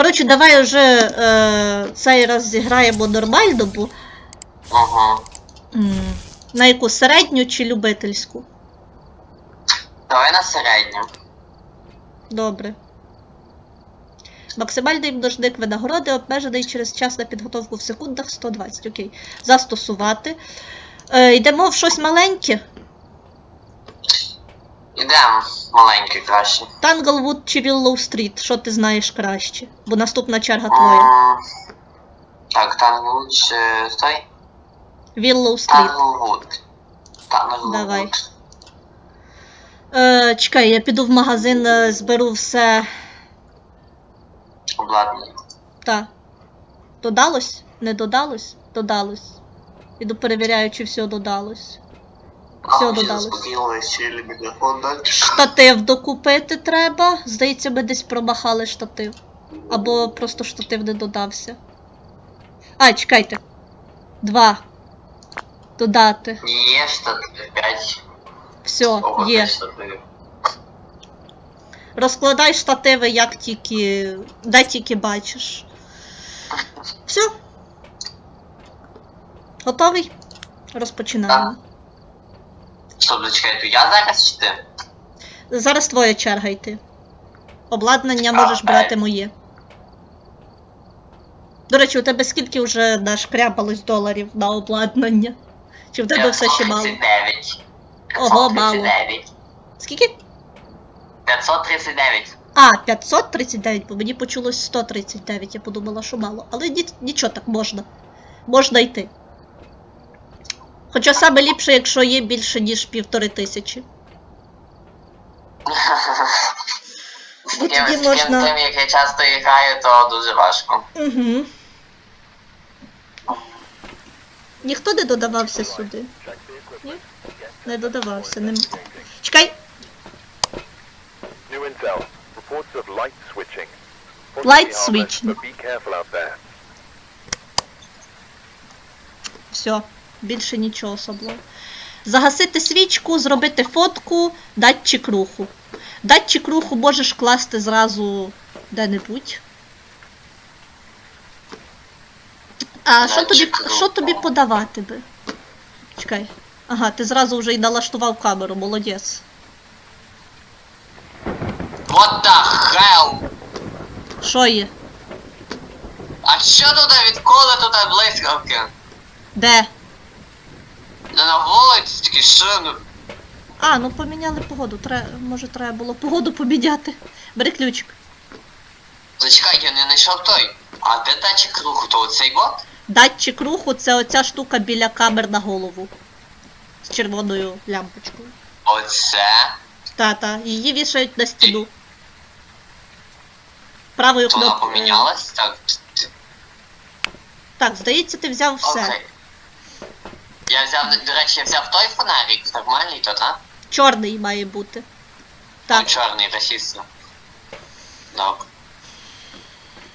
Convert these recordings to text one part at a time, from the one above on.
Коротше, давай вже е, цей раз зіграємо нормально, бо м, на яку середню чи любительську. Давай на середню. Добре. Максимальний множник винагороди обмежений через час на підготовку в секундах 120. Окей. Застосувати. Е, йдемо в щось маленьке. Ідемо маленький краще. Танглвуд чи Віллоу Стріт. Що ти знаєш краще? Бо наступна черга твоя. М, Так, Танглвуд чи той? Віллоу Стріт. Танглвуд. Танглвуд. Давай. Е, чекай, я піду в магазин, е, зберу все. Обладнання. Та. Додалось? Не додалось? Додалось. Іду перевіряю, чи все додалось. Все далі. Штатив докупити треба. Здається, ми десь промахали штатив. Або просто штатив не додався. А, чекайте. Два. Додати. Є штат 5. Все, є. Розкладай штативи, як тільки. де тільки бачиш. Все. Готовий? Розпочинаємо. Дочекай, то я зараз чи ти? Зараз твоя черга йти. Обладнання А, можеш брати моє. До речі, у тебе скільки вже нашкрябалось доларів на обладнання? Чи в тебе все ще мало? 539. Ого, мало. 539. Скільки? 539. А, 539, бо мені почулось 139, я подумала, що мало. Але ні, нічого так можна. Можна йти. Хоча саме ліпше, якщо є більше, ніж півтори тисячі. Бо таким, тоді з можна- тим, як я часто граю, то дуже важко. Угу. Ніхто не додавався сюди. Ні? Не додавався. Не... Чекай, New intel. Reports of light switching. Light switching. Все. Більше нічого особливого. Загасити свічку, зробити фотку, датчик руху. Датчик руху можеш класти зразу де-небудь. А що тобі, що тобі подавати би? Чекай. Ага, ти зразу вже й налаштував камеру, молодець. What the hell? Що є? А що тут відколи тут блискавки? Де? Не на вулиці, тільки що, ну. А, ну поміняли погоду. Тре... Може, треба було погоду поміняти. Бери ключик. Зачекай, я не знайшов той. А де датчик руху, то оцей бот? Датчик руху це оця штука біля камер на голову. З червоною лямпочкою. Оце? Та-та, її вішають на стіну. Правою То вона кнопкою. помінялась? Так. Так, здається, ти взяв все. Окей. Я взяв, до речі, я взяв той фонарик, нормальний то, так? Чорний має бути. Так, чорний, расістський. Добре.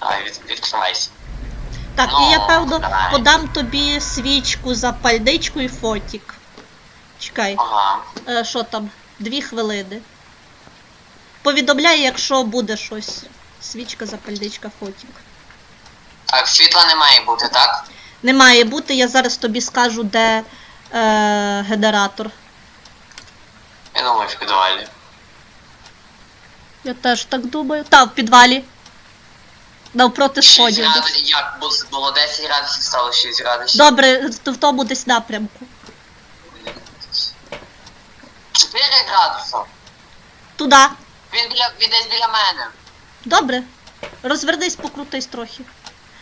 Давай, від, відкривайся. так, Ну, і я певно давай. подам тобі свічку за пальничку і фотік. Чекай, Ага. е, що там? Дві хвилини. Повідомляй, якщо буде щось. Свічка, запальничка, фотік. Так, світла не має бути, так? Не має бути, я зараз тобі скажу, де е, генератор. Я думаю, в підвалі. Я теж так думаю. Та, в підвалі. Навпроти сходів. десь. градусів, як було, було 10 градусів, стало 6 градусів. Добре, то в тому десь напрямку. 4 градуса. Туди. Він біля, він десь біля мене. Добре. Розвернись, покрутись трохи.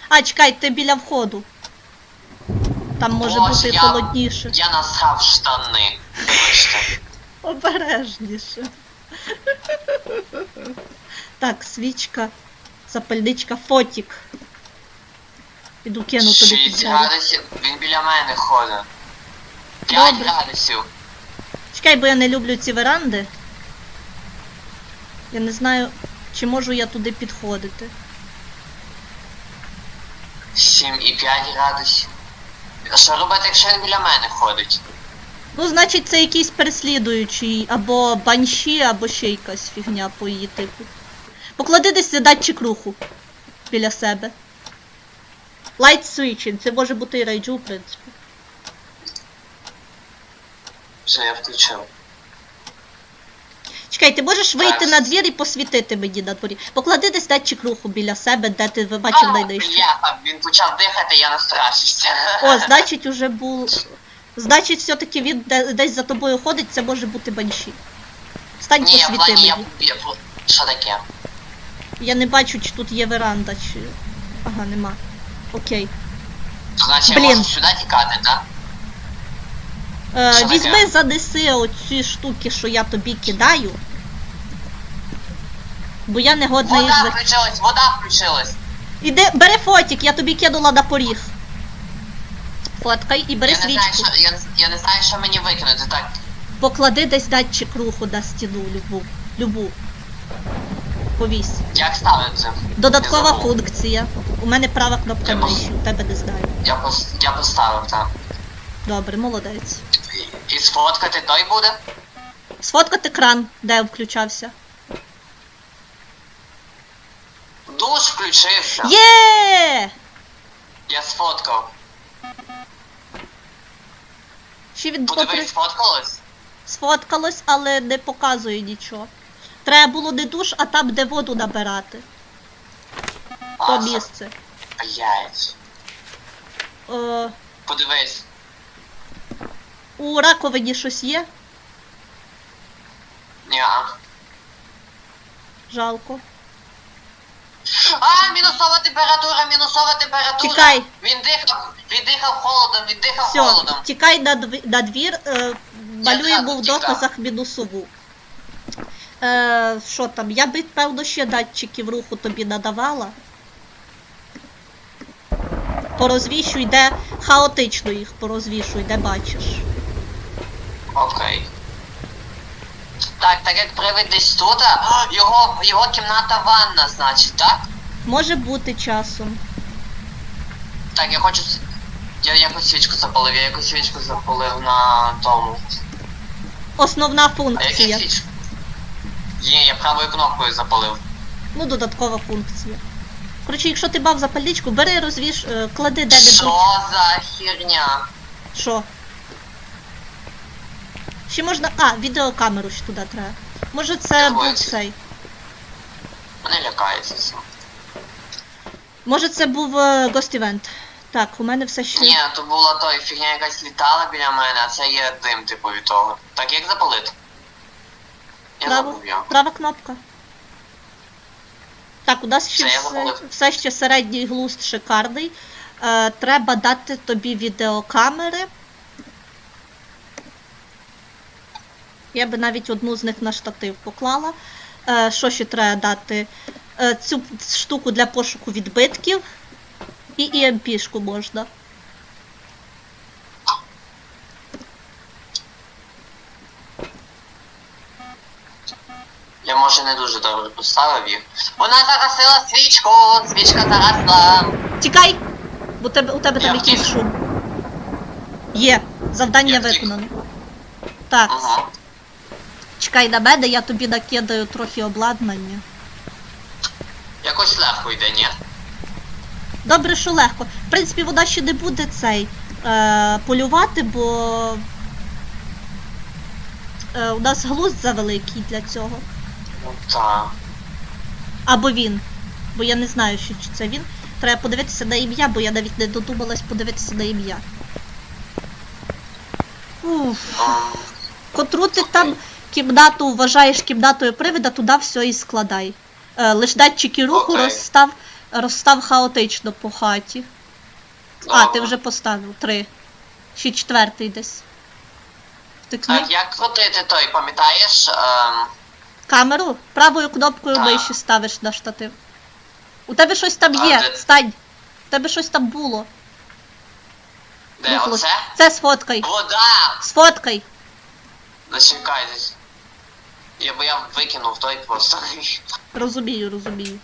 А, чекай, ти біля входу. Там може Боже, бути я- холодніше. Я насрав штани. Вибачте. Обережніше. Так, свічка, запальничка, фотік. Піду кину тобі під 6 двері. градусів, він біля мене ходить. 5 Добре. градусів. Чекай, бо я не люблю ці веранди. Я не знаю, чи можу я туди підходити. 7,5 градусів. А Що робити, якщо він біля мене ходить? Ну, значить, це якийсь переслідуючий, або банші, або ще якась фігня по її типу. Поклади десь датчик руху. біля себе. Light switching, це може бути і рейджу, в принципі. Все, я включив. Чекай, ти можеш вийти на двір і посвітити мені на дворі. Поклади десь датчик руху біля себе, де ти бачив найнижче. бляха, він почав дихати, я настрашився. О, значить, уже був. Значить, все-таки він де- десь за тобою ходить, це може бути банші. Стань Ні, в посвіти плані я, мені. я... Що таке? Я не бачу, чи тут є веранда, чи. Ага, нема. Окей. Значить, Блін. я можу сюди тікати, так? Е, Що таке? візьми, занеси оці штуки, що я тобі кидаю. Бо я не годна їх Вода за. включилась, вода включилась. Іди, бери фотик, я тобі кинула на поріг. Фоткай і бери Я не, знаю, свічку. що, я, не- я не знаю, що мені викинути, так. Поклади десь датчик руху на стіну любу. Любу. Повісь. Як ставити? Додаткова забув. функція. У мене права кнопка Я пос- миші, у тебе не знаю. Я, пос... я поставив, так. Добре, молодець. І сфоткати той буде? Сфоткати кран, де включався. Душ включився. Є! Я сфоткав. Ще від Подивись, сфоткалось? сфоткалось, але не показує нічого. Треба було не душ, а там, де воду набирати. То А, місце. Блять. Е, Подивись. у раковині щось є? Ня. Жалко. А, мінусова температура, мінусова температура. Тікай. Він дихав, він дихав холодом, він дихав Все, холодом. тікай на, дві- на двір, е, малюємо зразу в доказах мінусову. Е, що там? Я би, певно, ще датчиків руху тобі надавала. Порозвішуй, де хаотично їх порозвішуй, де бачиш. Окей. Так, так як привид десь тут, а, його, його кімната ванна, значить, так? Може бути часом. Так, я хочу. Я якусь свічку запалив, я якусь свічку запалив на тому. Основна А яку функція. Є, я правою кнопкою запалив. Ну, додаткова функція. Коротше, якщо ти мав запальничку, бери, розвіш, е, клади де-небудь. Що за херня? Що? Ще можна. А, відеокамеру ще туди треба. Може це був цей. Мене лякається все. Може це був Event. Так, у мене все ще. Ні, то була той фігня якась літала біля мене, а це є дим, типу, від того. Так як запалити? Я Право, забув я. права кнопка. Так, у нас ще Все, я все, запалив. все ще середній глузд шикарний. Е, треба дати тобі відеокамери. Я би навіть одну з них на штатив поклала. Е, що ще треба дати? Е, цю штуку для пошуку відбитків. І EMP-шку можна. Я може не дуже добре поставив їх. Вона загасила свічку, свічка загасла. Тікай! Бо тебе, у тебе там якийсь шум. Є, завдання Я виконано. Так, Угу. Чекай на мене, я тобі накидаю трохи обладнання. Якось легко йде, ні? Добре, що легко. В принципі, вона ще не буде цей е, полювати, бо е, у нас глузд завеликий для цього. Ну так. Або він. Бо я не знаю, що чи це він. Треба подивитися на ім'я, бо я навіть не додумалась подивитися на ім'я. Уф. Котру ти там кімнату вважаєш кімнатою привида, туди все і складай. Е, лиш датчики руху Окей. розстав, розстав хаотично по хаті. А, ти вже поставив три. Ще четвертий десь. Втикни. Так, як крутити той, пам'ятаєш? Ем, Камеру правою кнопкою Так. миші ставиш на штатив. У тебе щось там А, є, де- стань. У тебе щось там було. де Рухалось. оце? Це сфоткай. Вода! Сфоткай. Зачекайтесь. Я бо я викинув той просто. Розумію, розумію.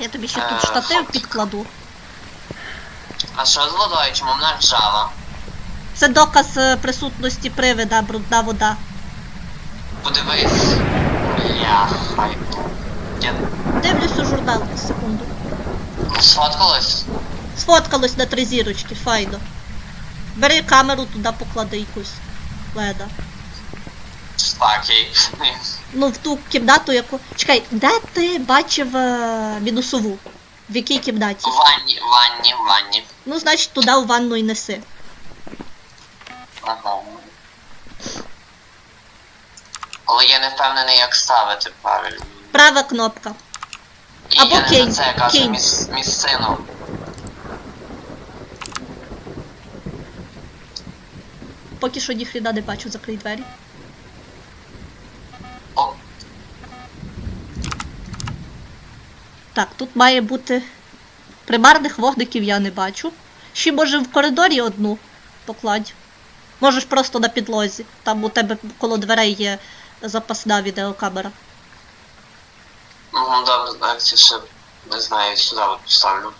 Я тобі ще Е, тут штатив фотик. підкладу. А що з водою? Чому вона ржава? Це доказ е, присутності привида, брудна вода. Подивись. Бляха. Я... Дивлюся журнал секунду. Сфоткалось? Сфоткалось на три зірочки, файно. Бери камеру туди поклади якусь. Леда. Окей. Ну, в ту кімнату, яку. Чекай, де ти бачив е, мінусову? В якій кімнаті? В ванні, в ванні, в ванні. Ну, значить, туди у ванну і неси. Ага. Але я не впевнений, як ставити правильно. Права кнопка. І Або я не кинь, за це кажу кинь. міс, місцину. Поки що ніхрена не бачу, закрий двері. Так, тут має бути. Примарних вогників я не бачу. Ще може в коридорі одну покладь. Можеш просто на підлозі. Там у тебе коло дверей є запасна відеокамера. ну добре, це ще не знаю, сюди от поставлю.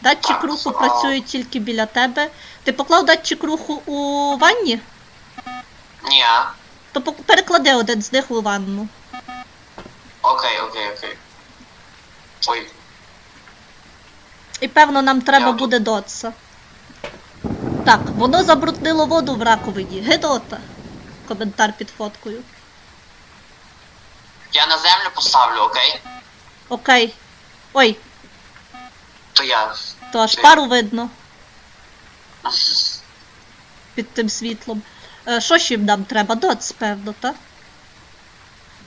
Датчик Так, руху а- працює тільки біля тебе. Ти поклав датчик руху у ванні? Ні? То переклади один з них у ванну. окей, окей, окей. Ой, І певно нам треба Я- буде дотса. Так, воно забруднило воду в раковині. Гидота. Коментар під фоткою. я на землю поставлю, окей? Окей. Ой, То я. то аж Окей. пару видно під тим світлом. Е, що ще нам треба? Дотс, певно, так?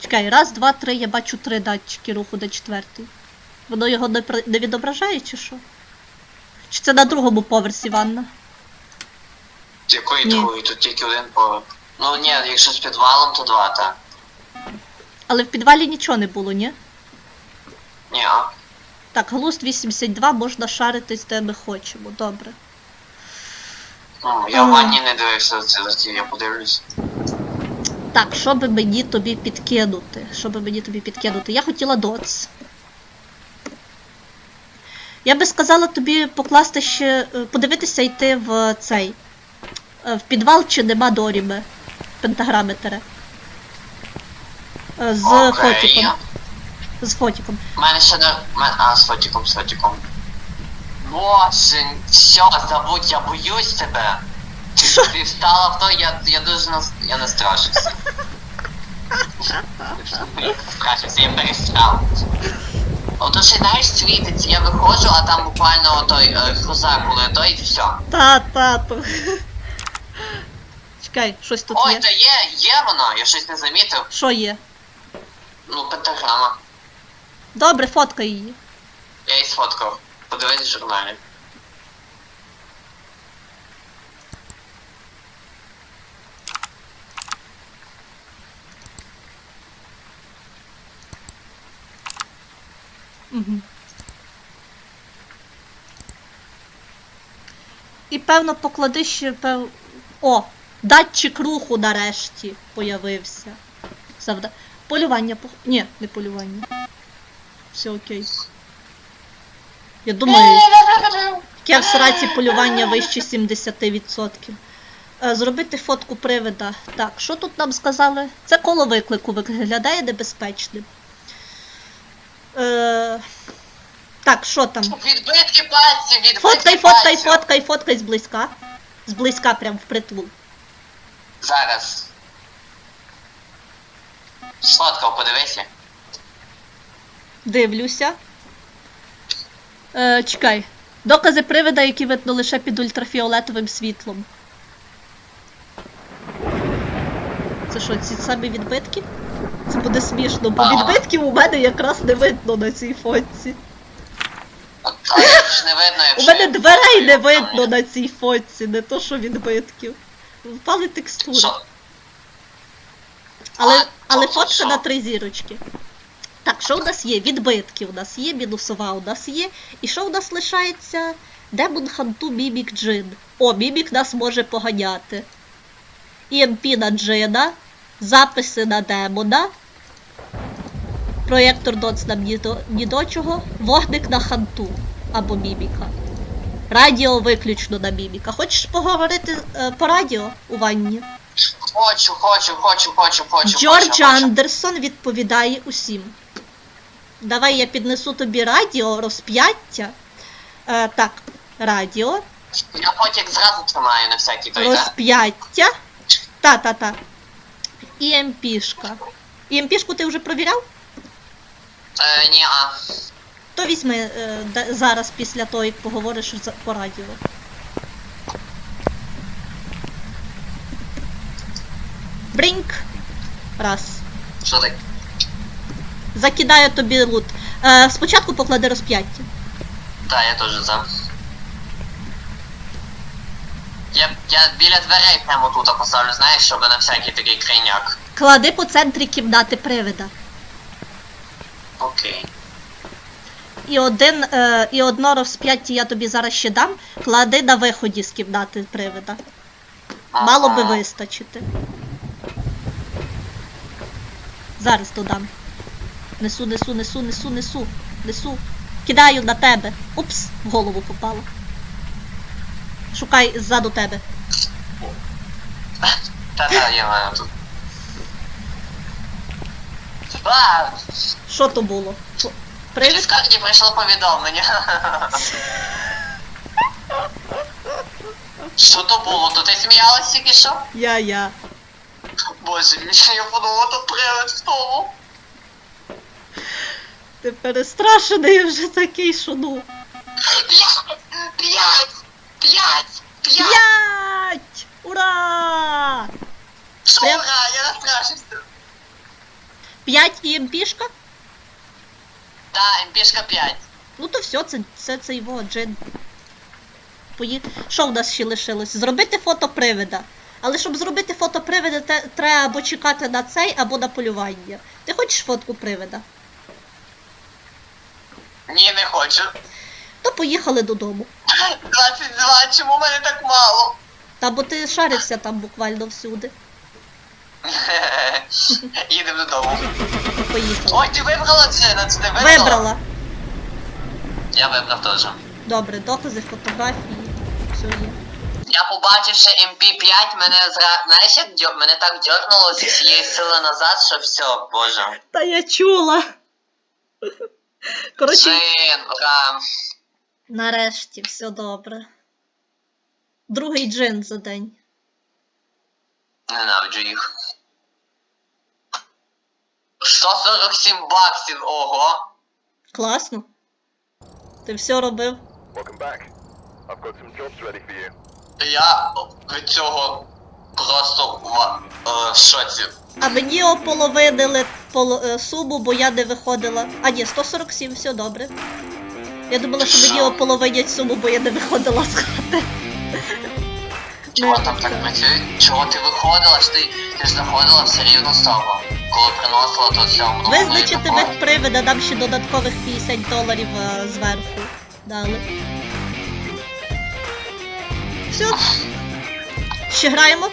Чекай, раз, два, три, я бачу три датчики руху до четвертий. Воно його не, не відображає, чи що? Чи це на другому поверсі ванна? Якої Ні. другої? Тут тільки один поверх. Ну ні, якщо з підвалом, то два, так. Але в підвалі нічого не було, ні? Ні. Так, глузд 82 можна шаритись, де ми хочемо. Добре. Ну, я в ванні не дивився це за я подивлюсь. Так, що би мені тобі підкинути? Що би мені тобі підкинути? Я хотіла доц. Я би сказала тобі покласти ще. е, подивитися йти в цей. е, В підвал чи нема доріби. Пентаграметера. Е, З Окей. фотіком. З фотіком. У мене ще не. мен- А, з фотіком, з фотіком. Боже, все, забудь, я боюсь тебе. Ти, ти встала в то, я, я дуже нас... я настрашився. Страшився, я перестрав. Ото ще знаєш світить, я виходжу, а там буквально той е, грузак, коли той і все. Та, тато. Чекай, щось тут Ой, є. та є, є воно, я щось не замітив. Що є? Ну, пентаграма. Добре, фоткай її. Я її сфоткав. Подивись журналі. І певно поклади ще пев... О! Датчик руху нарешті появився. Завда... Полювання по... Ні, не полювання. Все окей. Я думаю, яке в сраці полювання вище 70%. Е, Зробити фотку привида. Так, що тут нам сказали? Це коло виклику виглядає небезпечним. Е, так, що там? Відбитки пальців, відбитки Фоткай, фоткай, пальців. фоткай, фоткай зблизька. Зблизька прям впритул. Зараз. Сфоткав, подивися. Дивлюся. Е, чекай. Докази привида, які видно лише під ультрафіолетовим світлом. Це що, ці самі відбитки? Це буде смішно, бо відбитків у мене якраз не видно на цій фотці. Ж не видно, У якщо... мене дверей не видно на цій фотці, не то що відбитків. Впали текстури. Що? Але, але фотка на три зірочки. Так, що у нас є? Відбитки у нас є, мінусова у нас є. І що у нас лишається? Демон Ханту Мімік Джин. О, Мімік нас може поганяти. ІМП на Джина, записи на демона. Проєктор Доц нам ні до, ні до чого. Вогник на ханту або міміка. Радіо виключно на міміка. Хочеш поговорити е, по радіо у ванні? Хочу, хочу, хочу, хочу, хочу, Джордж хочу, хочу. Андерсон відповідає усім. Давай я піднесу тобі радіо, розп'яття. Е, так, радіо, Я потік зразу тримаю на всякий той, розп'яття. Та-та-та. І МПшка. І МПшку ти вже провіряв? Е, ні, а. То візьми е, зараз після того, як поговориш по радіо. Бринк. Раз. Що так? Закидаю тобі лут. Е, спочатку поклади розп'яття. Та, я теж за. Я, я біля дверей прямо тут поставлю, знаєш, щоб на всякий такий крайняк. Клади по центрі кімнати привида. Окей. І один, е, і одно розп'яття я тобі зараз ще дам. Клади на виході з кімнати привида. Мало би вистачити. Зараз додам. Несу, несу, несу, несу, несу, несу. Кидаю на тебе. Упс, в голову попало. Шукай ззаду тебе. Та-та, я маю тут. А, Що то було? Через Привид? карті прийшло повідомлення. Що то було? То ти сміялась тільки що? Я, я. Боже мій, я подумала, то привид в тому. Ти перестрашений вже такий, що ну. П'ять! П'ять! П'ять! П'ять! Ура! Що Прям- ура, я настрашився. П'ять і МПшка? Та, МПшка 5. Ну то все, це, це, це його джин. Пої... Що в нас ще лишилось? Зробити фото привида. Але щоб зробити фото привида, те, треба або чекати на цей, або на полювання. Ти хочеш фотку привида? Ні, не хочу. То поїхали додому. 22, чому мене так мало? Та бо ти шарився там буквально всюди. Їдемо додому. Поїхали. Ой, ти вибрала це, це не вибрала? Вибрала. Я вибрав теж. Добре, докази, фотографії. Все є. Я побачивши MP5, мене зра... знаєш, як дьор... мене так дьорнуло зі всієї сили назад, що все, боже. Та я чула. Коротше, ура. нарешті все добре. Другий джин за день. Ненавиджу їх. 147 баксів, ого. Класно. Ти все робив. Welcome back. I've got some jobs ready for you. Я від цього просто в, е, в шоці. А мені ополовинили поло, е, суму, бо я не виходила. А ні, 147, все добре. Я думала, що мені ополовинять суму, бо я не виходила з хати. Чого там так працює? Чого ти виходила? Ж ти, ти ж заходила все рівно з того. Коли приносила, то все воно Визначити вид привида, дам ще додаткових 50 доларів е, зверху. Дали. Все. Ще граємо?